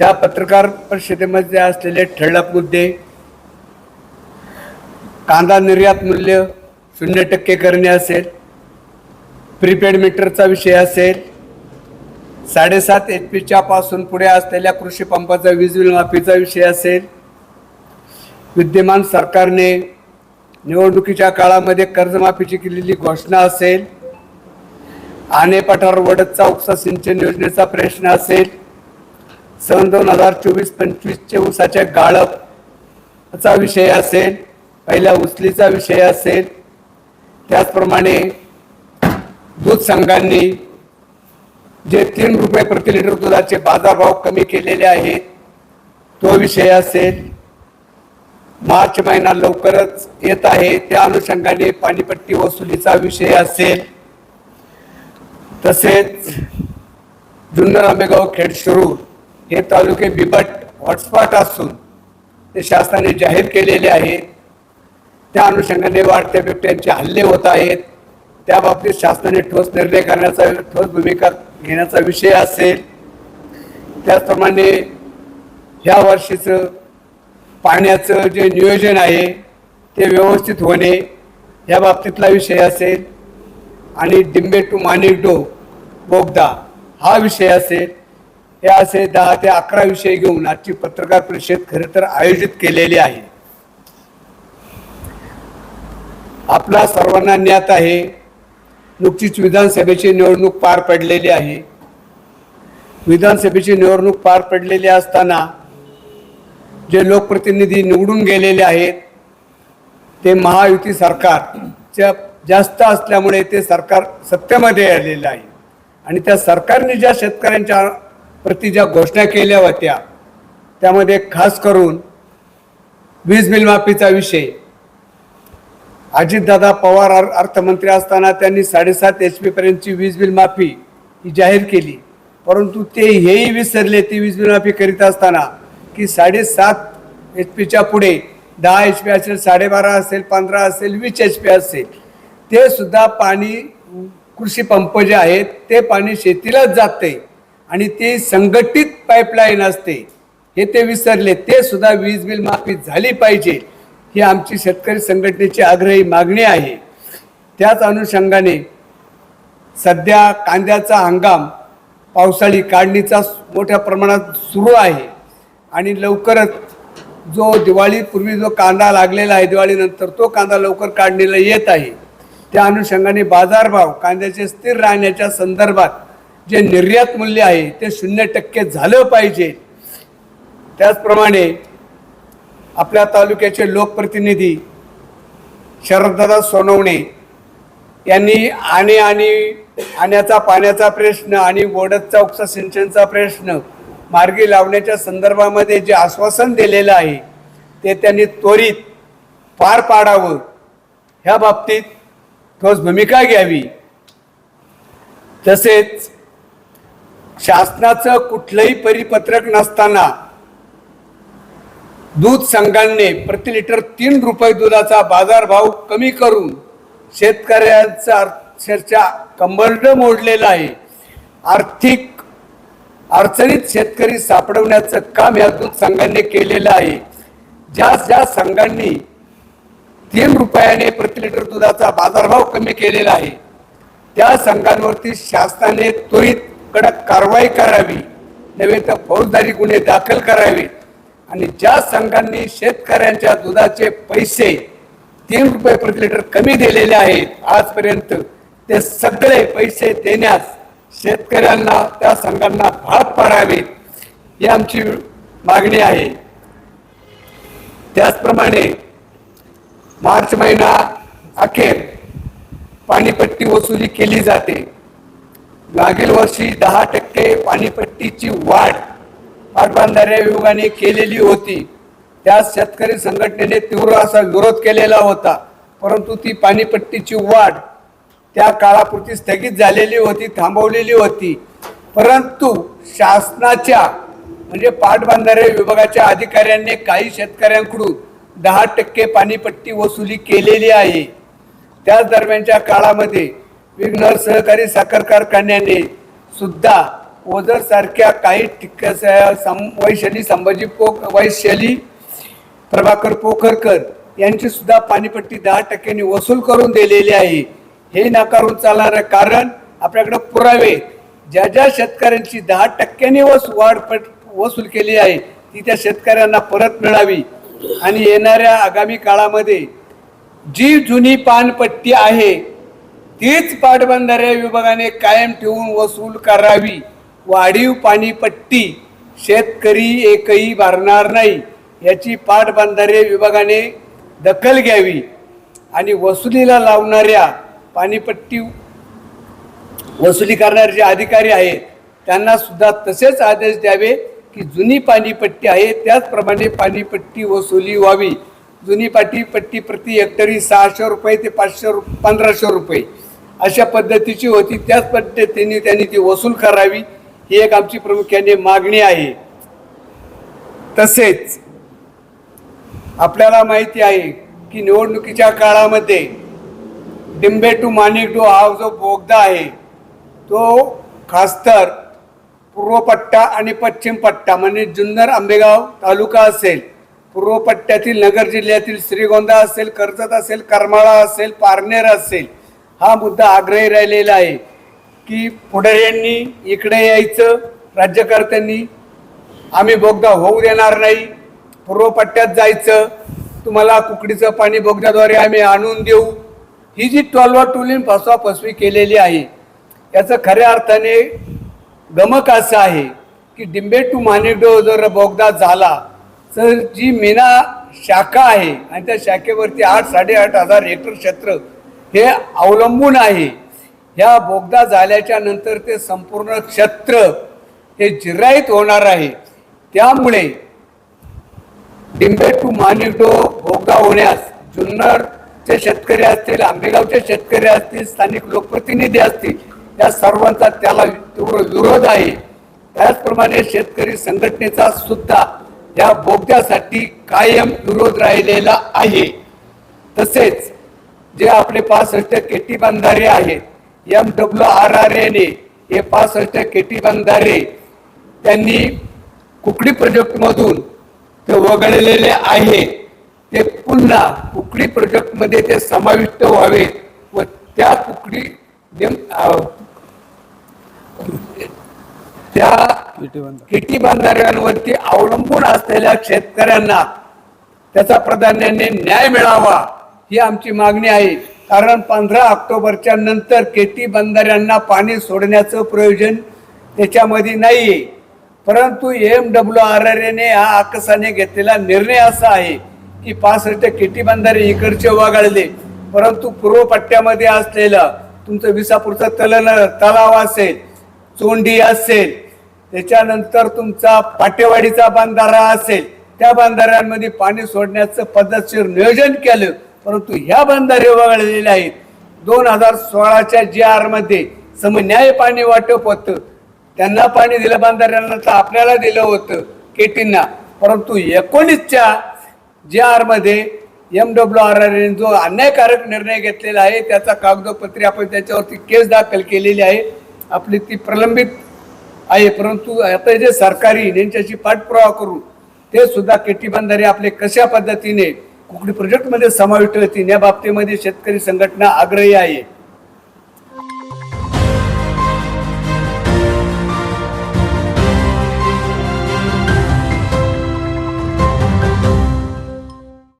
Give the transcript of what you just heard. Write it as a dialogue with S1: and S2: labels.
S1: त्या पत्रकार परिषदेमध्ये असलेले ठळक मुद्दे कांदा निर्यात मूल्य शून्य टक्के करणे असेल प्रीपेड मीटरचा विषय असेल साडेसात एच पीच्या पासून पुढे असलेल्या कृषी पंपाचा वीज बिल माफीचा विषय असेल विद्यमान सरकारने निवडणुकीच्या काळामध्ये कर्जमाफीची केलेली घोषणा असेल आणे पठार वडदचा उपसा सिंचन योजनेचा प्रश्न असेल सन दोन हजार चोवीस पंचवीसचे ऊसाच्या गाळपचा विषय असेल पहिल्या उचलीचा विषय असेल त्याचप्रमाणे दूध संघांनी जे तीन रुपये प्रति लिटर दुधाचे बाजारभाव कमी केलेले आहेत तो विषय असेल. मार्च महिना लवकरच येत आहे त्या अनुषंगाने पाणीपट्टी वसुलीचा विषय असेल. तसेच जुन्नर आंबेगाव खेड शिरूर हे तालुके बिबट हॉटस्पॉट असून ते शासनाने जाहीर केलेले आहेत त्या अनुषंगाने वाढत्या बिबट्यांचे हल्ले होत आहेत. त्या बाबतीत शासनाने ठोस निर्णय करण्याचा ठोस भूमिका घेण्याचा विषय असेल. त्याचप्रमाणे ह्या वर्षीचं पाण्याचं जे नियोजन आहे ते व्यवस्थित होणे ह्या बाबतीतला विषय असेल. आणि डिंबे टू माणिकडो बोगदा हा विषय असेल. हे असे दहा ते अकरा विषय घेऊन आजची पत्रकार परिषद खरं तर आयोजित केलेली आहे. आपला सर्वांना ज्ञात आहे नुकतीच विधानसभेची निवडणूक पार पडलेली आहे. विधानसभेची निवडणूक पार पडलेली असताना जे लोकप्रतिनिधी निवडून गेलेले आहेत ते महायुती सरकारच्या जास्त असल्यामुळे ते सरकार सत्तेमध्ये आलेलं आहे. आणि त्या सरकारने ज्या शेतकऱ्यांच्या प्रति ज्या घोषणा केल्या होत्या त्यामध्ये खास करून वीज बिलमाफीचा विषय. अजितदादा पवार अर्थमंत्री असताना त्यांनी साडेसात एच पी पर्यंतची वीज बिल माफी ही जाहीर केली. परंतु ते हेही विसरले ती वीज बिल माफी करीत असताना की साडेसात एच पीच्या पुढे दहा एच पी असेल साडेबारा असेल पंधरा असेल वीस एच पी असेल. ते सुद्धा पाणी कृषी पंप जे आहेत ते पाणी शेतीलाच जाते. आणि ती संघटित पाईपलाईन असते. हे ते विसरले. ते सुद्धा वीज बिल माफी झाली पाहिजे. ही आमची शेतकरी संघटनेची आग्रही मागणी आहे. त्याच अनुषंगाने सध्या कांद्याचा हंगाम पावसाळी काढणीचा मोठ्या प्रमाणात सुरू आहे. आणि लवकरच जो दिवाळीपूर्वी जो कांदा लागलेला आहे दिवाळीनंतर तो कांदा लवकर काढणीला येत आहे. त्या अनुषंगाने बाजारभाव कांद्याचे स्थिर राहण्याच्या संदर्भात जे निर्यात मूल्य आहे ते शून्य टक्के झालं पाहिजे. त्याचप्रमाणे आपल्या तालुक्याचे लोकप्रतिनिधी शरददादा सोनवणे यांनी आणि आणि आण्याचा पाण्याचा प्रश्न आणि वडदचा उपसा सिंचनचा प्रश्न मार्गी लावण्याच्या संदर्भामध्ये जे आश्वासन दिलेलं आहे ते त्यांनी त्वरित पार पाडावं. ह्या बाबतीत ठोस भूमिका घ्यावी. तसेच शासनाचं कुठलंही परिपत्रक नसताना दूध संघांनी प्रति लिटर तीन रुपये दुधाचा बाजारभाव कमी करून शेतकऱ्यांचा अक्षरशः कंबरड मोडलेला आहे. आर्थिक अडचणीत शेतकरी सापडवण्याचं काम या दूध संघांनी केलेलं आहे. ज्या ज्या संघांनी तीन रुपयाने प्रति लिटर दुधाचा बाजारभाव कमी केलेला आहे त्या संघांवरती शासनाने त्वरित कडक कारवाई करावी नव्हे तर फौजदारी गुन्हे दाखल करावे. आणि ज्या संघांनी शेतकऱ्यांच्या दुधाचे पैसे तीन रुपये प्रति लिटर कमी दिलेले आहेत आजपर्यंत ते सगळे पैसे देण्यास शेतकऱ्यांना त्या संघांना भाग पाडावेत ही आमची मागणी आहे. त्याचप्रमाणे मार्च महिना अखेर पाणीपट्टी वसुली केली जाते. मागील वर्षी दहा टक्के पाणीपट्टीची वाढ पाटबंधारे विभागाने केलेली होती. त्या शेतकरी संघटनेने तीव्र असा विरोध केलेला होता परंतु ती पाणीपट्टीची वाढ त्या काळापुरती स्थगित झालेली होती थांबवलेली होती. परंतु शासनाच्या म्हणजे पाटबंधारे विभागाच्या अधिकाऱ्यांनी काही शेतकऱ्यांकडून दहा टक्के पाणीपट्टी वसुली केलेली आहे. त्याच दरम्यानच्या काळामध्ये विघ्नर सहकारी साखर कारखान्याने सुद्धा ओझर सारख्या काही ठिक सं- वैशाली संभाजी पोख वैशाली प्रभाकर पोखरकर यांची सुद्धा पाणीपट्टी दहा टक्क्यांनी वसूल करून दिलेली आहे. हे नाकारून चालणार कारण आपल्याकडे पुरावे. ज्या ज्या शेतकऱ्यांची दहा टक्क्यांनी वस वाढपट वसूल केली आहे ती त्या शेतकऱ्यांना परत मिळावी. आणि येणाऱ्या आगामी काळामध्ये जी जुनी पानपट्टी आहे तीच पाटबंधारे विभागाने कायम ठेवून वसूल करावी. वाढीव पाणीपट्टी शेतकरी एकही भरणार नाही याची पाटबंधारे विभागाने दखल घ्यावी. आणि वसुलीला लावणाऱ्या पाणीपट्टी वसुली करणारे जे अधिकारी आहेत त्यांना सुद्धा तसेच आदेश द्यावे की जुनी पाणीपट्टी आहे त्याचप्रमाणे पाणीपट्टी वसुली व्हावी. जुनी पाटीपट्टी प्रति हेक्टरी सहाशे रुपये ते पाचशे रु पंधराशे रुपये. अशा पद्धतीची होती. त्याच पद्धतीने त्यांनी ती वसूल करावी. ही एक आमची प्रामुख्याने मागणी आहे. तसेच आपल्याला माहिती आहे की निवडणुकीच्या काळामध्ये डिंबे टू माणिकडो हा जो बोगदा आहे तो खासतर पूर्वपट्टा आणि पश्चिम पट्टा म्हणजे जुन्नर आंबेगाव तालुका असेल पूर्वपट्ट्यातील नगर जिल्ह्यातील श्रीगोंदा असेल कर्जत असेल करमाळा असेल पारनेर असेल हा मुद्दा आग्रही राहिलेला आहे की पुढाऱ्यांनी इकडे यायचं राज्यकर्त्यांनी आम्ही बोगदा होऊ देणार नाही पूर्व पट्ट्यात जायचं तुम्हाला कुकडीचं पाणी बोगद्याद्वारे आम्ही आणून देऊ. ही जी टोलवा टोलीन फसवा फसवी केलेली आहे याचं खऱ्या अर्थाने गमक असं आहे की डिंबे टू मानेडो जर बोगदा झाला तर जी मीना शाखा आहे आणि त्या शाखेवरती आठ साडेआठ हजार हेक्टर क्षेत्र हे अवलंबून आहे. ह्या बोगदा झाल्याच्यानंतर ते संपूर्ण क्षेत्र हे जिराईत होणार आहे. त्यामुळे डिंबे टू मानिकडो बोगदा होण्यास जुन्नरचे शेतकरी असतील आंबेगावचे शेतकरी असतील स्थानिक लोकप्रतिनिधी असतील या सर्वांचा त्याला तीव्र विरोध आहे. त्याचप्रमाणे शेतकरी संघटनेचा सुद्धा या बोगद्यासाठी कायम विरोध राहिलेला आहे. तसेच जे आपले पासष्ट केटी बंधारे आहेत एम डब्ल्यू आर आर एने हे पासष्ट केटी बंधारे त्यांनी कुकडी प्रोजेक्टमधून ते वगळलेले आहे. ते पुन्हा कुकडी प्रोजेक्टमध्ये ते समाविष्ट व्हावे व त्या कुकडी त्या किटी बांधाऱ्यांवरती अवलंबून असलेल्या शेतकऱ्यांना त्याचा प्राधान्याने न्याय मिळावा. ही आमची मागणी आहे. कारण पंधरा ऑक्टोबरच्या नंतर केटी बंधाऱ्यांना पाणी सोडण्याचं प्रयोजन त्याच्यामध्ये नाही आहे परंतु एम डब्ल्यू आर आर एने हा आकसाने घेतलेला निर्णय असा आहे की पासष्ट केटी बंधारे इकडचे वगळले. परंतु पूर्व पट्ट्यामध्ये असलेलं तुमचं विसापूरचा तलन तलाव असेल चोंडी असेल त्याच्यानंतर तुमचा पाटेवाडीचा बांधारा असेल त्या बांधाऱ्यांमध्ये पाणी सोडण्याचं पद्धतशीर नियोजन केलं. परंतु ह्या बंधारे वगळलेले आहेत. दोन हजार सोळाच्या जी आरमध्ये समन्याय पाणी वाटप होतं. त्यांना पाणी दिलं बांधाऱ्यांना तर आपल्याला दिलं होतं केटींना. परंतु एकोणीसच्या जी आरमध्ये एम डब्ल्यू आर आर जो अन्यायकारक निर्णय घेतलेला आहे त्याचा कागदोपत्री आपण त्याच्यावरती केस दाखल केलेली आहे. आपली ती प्रलंबित आहे. परंतु आता जे सरकारी यांच्याशी पाठपुरावा करू ते सुद्धा केटी बंधारे आपले कशा पद्धतीने कुकडी प्रोजेक्टमध्ये समाविष्ट होतील या बाबतीमध्ये शेतकरी संघटना आग्रही आहे.